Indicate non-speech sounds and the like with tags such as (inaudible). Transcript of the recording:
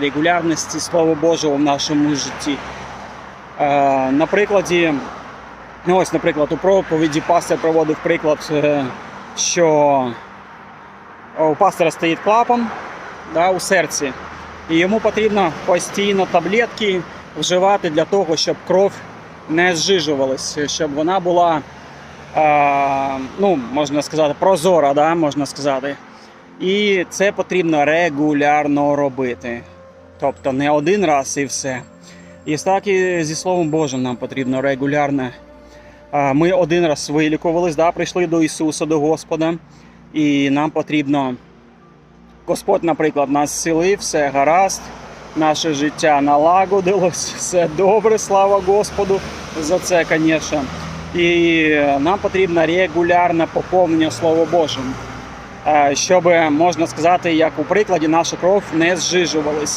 регулярності Слова Божого в нашому житті. Е, На прикладі, ну ось, наприклад, у проповіді пастор проводив приклад, е, що у пастора стоїть клапан да, у серці, і йому потрібно постійно таблетки вживати для того, щоб кров не зжижувалась, щоб вона була, е, ну, можна сказати, прозора, да, можна сказати. І це потрібно регулярно робити. Тобто не один раз і все. І так і зі Словом Божим нам потрібно регулярно. Ми один раз вилікувались, да, прийшли до Ісуса, до Господа, і нам потрібно. Господь, наприклад, нас зцілив, все гаразд, наше життя налагодилось, (laughs) все добре, слава Господу за це, звісно. І нам потрібно регулярне поповнення Слова Божим, щоб можна сказати, як у прикладі, наша кров не зжижувалась.